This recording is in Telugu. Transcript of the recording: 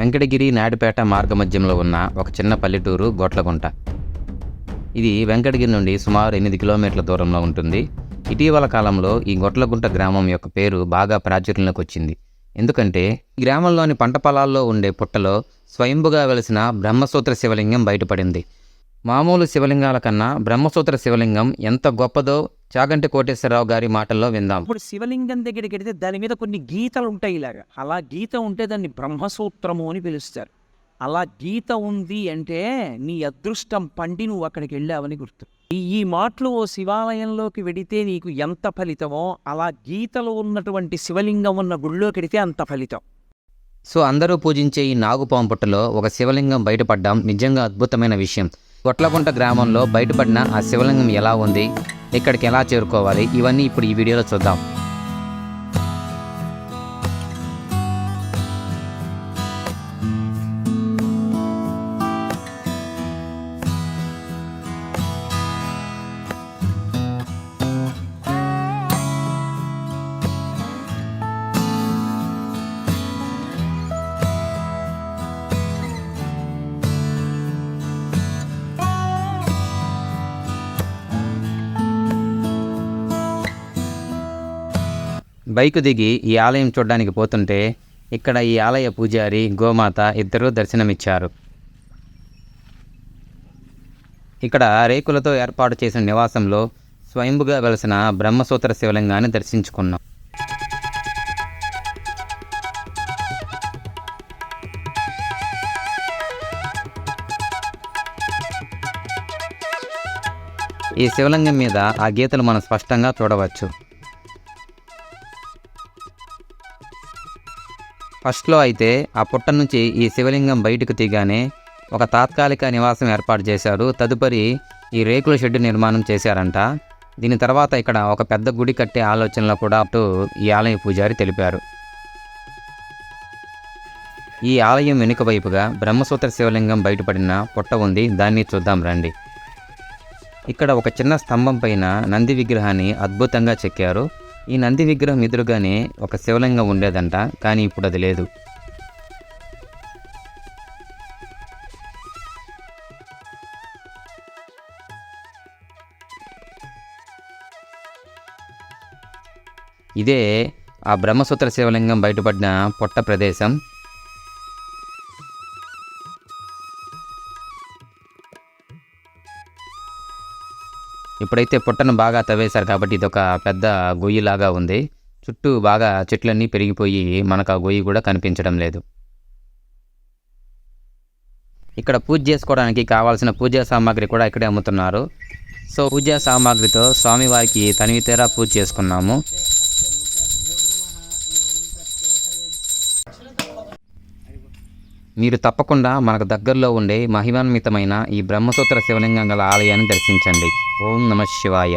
వెంకటగిరి నాయుడుపేట మార్గమధ్యంలో ఉన్న ఒక చిన్న పల్లెటూరు గొట్లగుంట. ఇది వెంకటగిరి నుండి సుమారు ఎనిమిది కిలోమీటర్ల దూరంలో ఉంటుంది. ఇటీవల కాలంలో ఈ గొట్లగుంట గ్రామం యొక్క పేరు బాగా ప్రాచుర్యంలోకి వచ్చింది. ఎందుకంటే ఈ గ్రామంలోని పంట పొలాల్లో ఉండే పుట్టలో స్వయంభుగా వెలిసిన బ్రహ్మసూత్ర శివలింగం బయటపడింది. మామూలు శివలింగాల కన్నా బ్రహ్మసూత్ర శివలింగం ఎంత గొప్పదో చాగంటి కోటేశ్వరరావు గారి మాటల్లో విందాం. ఇప్పుడు శివలింగం దగ్గరికి వెడితే దాని మీద కొన్ని గీతలు ఉంటాయి ఇలాగా. అలా గీత ఉంటే దాన్ని బ్రహ్మసూత్రము అని పిలుస్తారు. అలా గీత ఉంది అంటే నీ అదృష్టం పండి నువ్వు అక్కడికి వెళ్ళావని గుర్తు. ఈ ఈ మాటలు ఓ శివాలయంలోకి వెడితే నీకు ఎంత ఫలితమో అలా గీతలు ఉన్నటువంటి శివలింగం ఉన్న గుళ్ళోకి వెడితే అంత ఫలితం. సో అందరూ పూజించే ఈ నాగుపాము పుట్టలో ఒక శివలింగం బయటపడ్డం. నిజంగా అద్భుతమైన విషయం. గొట్లగుంట గ్రామంలో బయటపడిన ఆ శివలింగం ఎలా ఉంది ఇక్కడికి ఎలా చేరుకోవాలి ఇవన్నీ ఇప్పుడు ఈ వీడియోలో చూద్దాం. బైకు దిగి ఈ ఆలయం చూడడానికి పోతుంటే ఇక్కడ ఈ ఆలయ పూజారి గోమాత ఇద్దరూ దర్శనమిచ్చారు. ఇక్కడ రేకులతో ఏర్పాటు చేసిన నివాసంలో స్వయంభుగా వెలసిన బ్రహ్మసూత్ర శివలింగాన్ని దర్శించుకున్నాం. ఈ శివలింగం మీద ఆ గీతలు మనం స్పష్టంగా చూడవచ్చు. ఫస్ట్లో అయితే ఆ పుట్ట నుంచి ఈ శివలింగం బయటకు తీగానే ఒక తాత్కాలిక నివాసం ఏర్పాటు చేశారు. తదుపరి ఈ రేకుల షెడ్డు నిర్మాణం చేశారంట. దీని తర్వాత ఇక్కడ ఒక పెద్ద గుడి కట్టే ఆలోచనలో కూడా అటు ఈ ఆలయ పూజారి తెలిపారు. ఈ ఆలయం వెనుక వైపుగా బ్రహ్మసూత్ర శివలింగం బయటపడిన పుట్ట ఉంది. దాన్ని చూద్దాం రండి. ఇక్కడ ఒక చిన్న స్తంభం పైన నంది విగ్రహాన్ని అద్భుతంగా చెక్కారు. ఈ నంది విగ్రహం ఎదురుగానే ఒక శివలింగం ఉండేదంట కానీ ఇప్పుడు అది లేదు. ఇదే ఆ బ్రహ్మసూత్ర శివలింగం బయటపడిన పొట్ట ప్రదేశం. ఇప్పుడైతే పుట్టను బాగా తవ్వేశారు కాబట్టి ఇది ఒక పెద్ద గొయ్యిలాగా ఉంది. చుట్టూ బాగా చెట్లన్నీ పెరిగిపోయి మనకు ఆ గొయ్యి కూడా కనిపించడం లేదు. ఇక్కడ పూజ చేసుకోవడానికి కావాల్సిన పూజా సామాగ్రి కూడా ఇక్కడే అమ్ముతున్నారు. సో పూజా సామాగ్రితో స్వామివారికి తనివి తీరా పూజ చేసుకున్నాము. మీరు తప్పకుండా మనకు దగ్గరలో ఉండే మహిమాన్వితమైన ఈ బ్రహ్మసూత్ర శివలింగం గల ఆలయాన్ని దర్శించండి. ఓం నమ శివాయ.